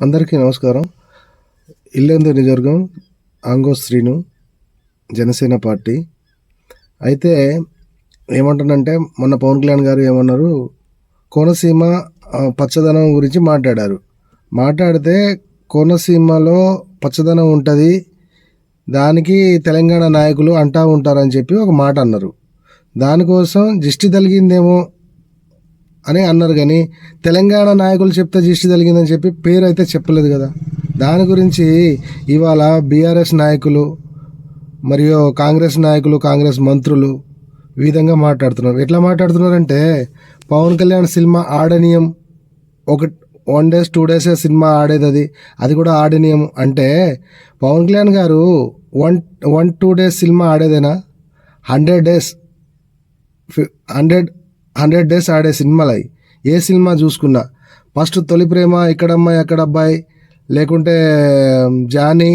అందరికీ నమస్కారం. ఇల్లెందు నిజవర్గం ఆంగో శ్రీను జనసేన పార్టీ. అయితే ఏమంటానంటే మొన్న పవన్ కళ్యాణ్ గారు ఏమన్నారు కోనసీమ పచ్చదనం గురించి మాట్లాడారు. మాట్లాడితే కోనసీమలో పచ్చదనం ఉంటుంది దానికి తెలంగాణ నాయకులు అంటా ఉంటారని చెప్పి ఒక మాట అన్నారు. దానికోసం దిష్టి తలిగిందేమో అని అన్నారు కానీ తెలంగాణ నాయకులు చెప్తే దిష్టి జరిగిందని చెప్పి పేరు అయితే చెప్పలేదు కదా. దాని గురించి ఇవాళ బీఆర్ఎస్ నాయకులు మరియు కాంగ్రెస్ నాయకులు కాంగ్రెస్ మంత్రులు ఈ విధంగా మాట్లాడుతున్నారు. ఎట్లా మాట్లాడుతున్నారంటే పవన్ కళ్యాణ్ సినిమా ఆడనీయం ఒక one days two days cinema ఆడేది అది. అది కూడా ఆడనీయం. అంటే పవన్ కళ్యాణ్ గారు one one two days cinema ఆడేదేనా? Hundred days hundred hundred days ఆడే సినిమాలు. అవి ఏ సినిమా చూసుకున్నా? ఫస్ట్ తొలి ప్రేమ ఇక్కడమ్మాయి అక్కడ అబ్బాయి లేకుంటే జానీ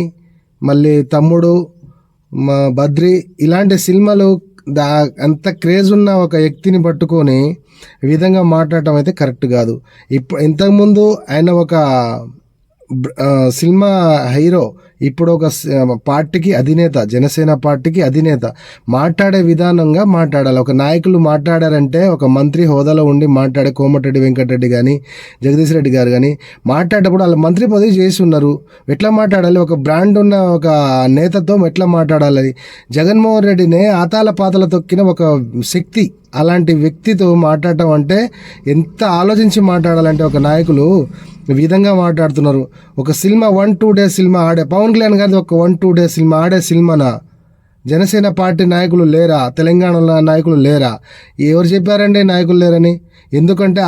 మళ్ళీ తమ్ముడు మా బద్రి ఇలాంటి సినిమాలు దా అంత క్రేజ్ ఉన్న ఒక వ్యక్తిని పట్టుకొని విధంగా మాట్లాడటం అయితే కరెక్ట్ కాదు. ఇప్పుడు ఇంతకుముందు ఆయన ఒక సినిమా హీరో ఇప్పుడు ఒక పార్టీకి అధినేత జనసేన పార్టీకి అధినేత మాట్లాడే విధానంగా మాట్లాడాలి. ఒక నాయకులు మాట్లాడారంటే ఒక మంత్రి హోదాలో ఉండి మాట్లాడే కోమటిరెడ్డి వెంకటరెడ్డి కానీ జగదీష్ రెడ్డి గారు కానీ మాట్లాడేటప్పుడు వాళ్ళు మంత్రి పదవి చేసి ఉన్నారు. ఎట్లా మాట్లాడాలి? ఒక బ్రాండ్ ఉన్న ఒక నేతతో ఎట్లా మాట్లాడాలి? జగన్మోహన్ రెడ్డినే ఆతాల పాతల తొక్కిన ఒక శక్తి అలాంటి వ్యక్తితో మాట్లాడటం అంటే ఎంత ఆలోచించి మాట్లాడాలంటే ఒక నాయకులు ఈ విధంగా మాట్లాడుతున్నారు. ఒక cinema one two day cinema ఆడే పవన్ కళ్యాణ్ గారిది ఒక వన్ టూ డే సినిమా ఆడే సినిమానా? జనసేన పార్టీ నాయకులు లేరా? తెలంగాణలో నాయకులు లేరా? ఎవరు చెప్పారండి నాయకులు లేరని? ఎందుకంటే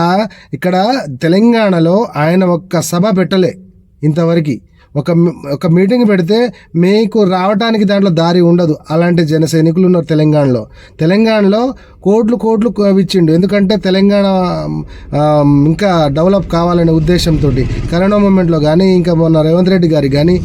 ఇక్కడ తెలంగాణలో ఆయన ఒక్క సభ పెట్టలే ఇంతవరకు. ఒక ఒక మీటింగ్ పెడితే మీకు రావడానికి దాంట్లో దారి ఉండదు. అలాంటి జన సైనికులు ఉన్నారు తెలంగాణలో. తెలంగాణలో కోట్లు కోట్లు ఇచ్చిండు. ఎందుకంటే తెలంగాణ ఇంకా డెవలప్ కావాలనే ఉద్దేశంతో కరోనా మూమెంట్లో కానీ ఇంకా మొన్న రేవంత్ రెడ్డి గారికి కానీ